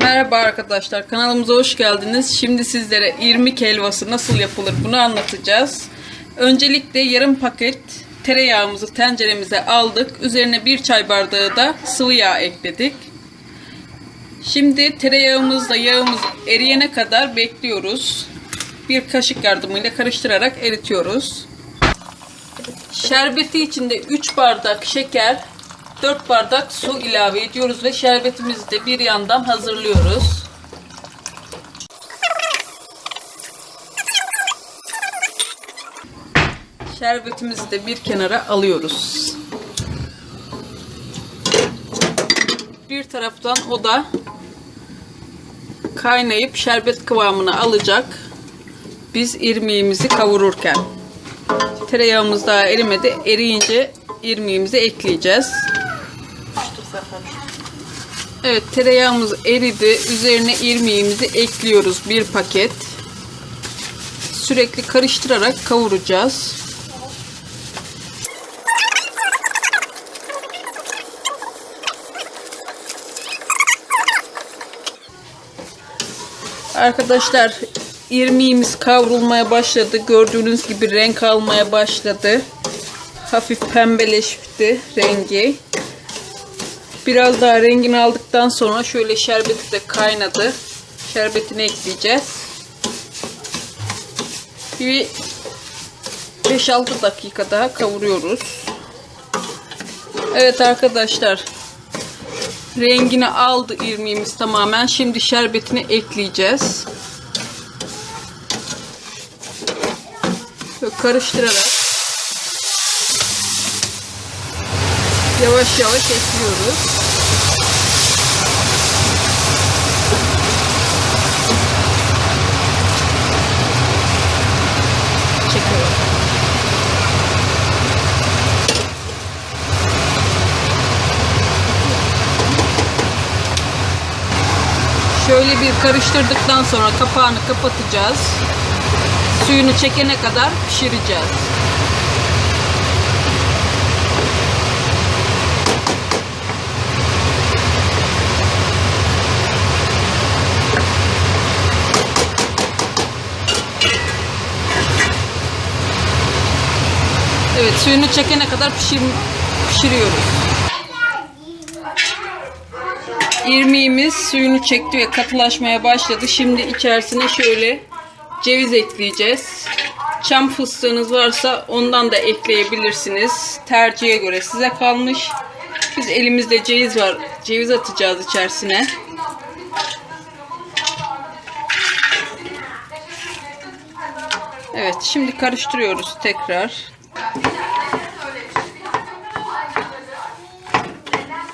Merhaba arkadaşlar kanalımıza hoş geldiniz. Şimdi sizlere irmik helvası nasıl yapılır bunu anlatacağız. Öncelikle yarım paket tereyağımızı tenceremize aldık. Üzerine bir çay bardağı da sıvı yağ ekledik. Şimdi tereyağımızla yağımız eriyene kadar bekliyoruz. Bir kaşık yardımıyla karıştırarak eritiyoruz. Şerbeti içinde 3 bardak şeker, 4 bardak su ilave ediyoruz ve şerbetimizi de bir yandan hazırlıyoruz. Şerbetimizi de bir kenara alıyoruz. Bir taraftan o da kaynayıp şerbet kıvamını alacak. Biz irmiğimizi kavururken. Tereyağımız daha erimedi. Eriyince irmiğimizi ekleyeceğiz. Evet tereyağımız eridi. Üzerine irmiğimizi ekliyoruz. Bir paket. Sürekli karıştırarak kavuracağız. Arkadaşlar irmiğimiz kavrulmaya başladı. Gördüğünüz gibi renk almaya başladı. Hafif pembeleşti rengi. Biraz daha rengini aldıktan sonra şöyle şerbeti de kaynadı. Şerbetini ekleyeceğiz. Bir 5-6 dakika daha kavuruyoruz. Evet arkadaşlar. Rengini aldı irmiğimiz tamamen. Şimdi şerbetini ekleyeceğiz. Böyle karıştırarak yavaş yavaş ekliyoruz. Şöyle bir karıştırdıktan sonra kapağını kapatacağız. Suyunu çekene kadar pişireceğiz. Evet suyunu çekene kadar pişir, pişiriyoruz. İrmiğimiz suyunu çekti ve katılaşmaya başladı. Şimdi içerisine şöyle ceviz ekleyeceğiz. Çam fıstığınız varsa ondan da ekleyebilirsiniz. Tercihe göre size kalmış. Biz elimizde ceviz var. Ceviz atacağız içerisine. Evet şimdi karıştırıyoruz tekrar.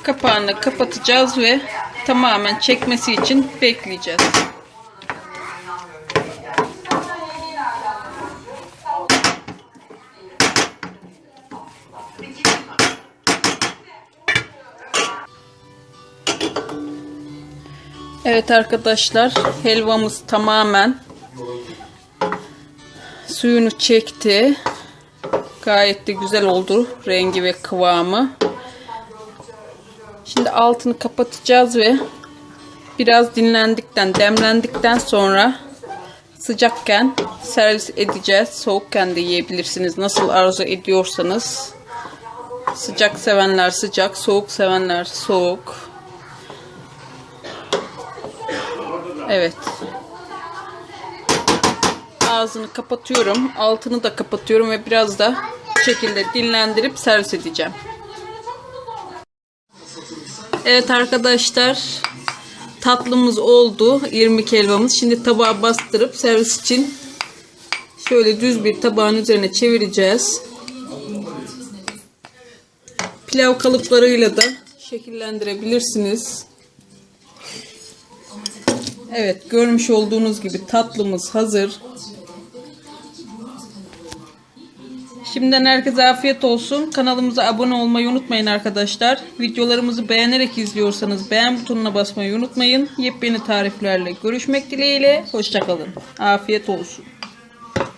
Kapağını kapatacağız ve tamamen çekmesi için bekleyeceğiz. Evet arkadaşlar helvamız tamamen suyunu çekti. Gayet de güzel oldu rengi ve kıvamı. Şimdi altını kapatacağız ve biraz dinlendikten, demlendikten sonra sıcakken servis edeceğiz. Soğukken de yiyebilirsiniz. Nasıl arzu ediyorsanız. Sıcak sevenler sıcak, soğuk sevenler soğuk. Evet. Ağzını kapatıyorum. Altını da kapatıyorum ve biraz da şekilde dinlendirip servis edeceğim. Evet arkadaşlar tatlımız oldu. irmik helvamız. Şimdi tabağa bastırıp servis için şöyle düz bir tabağın üzerine çevireceğiz. Pilav kalıplarıyla da şekillendirebilirsiniz. Evet görmüş olduğunuz gibi tatlımız hazır. Şimdiden herkese afiyet olsun. Kanalımıza abone olmayı unutmayın arkadaşlar. Videolarımızı beğenerek izliyorsanız beğen butonuna basmayı unutmayın. Yepyeni tariflerle görüşmek dileğiyle. Hoşçakalın. Afiyet olsun.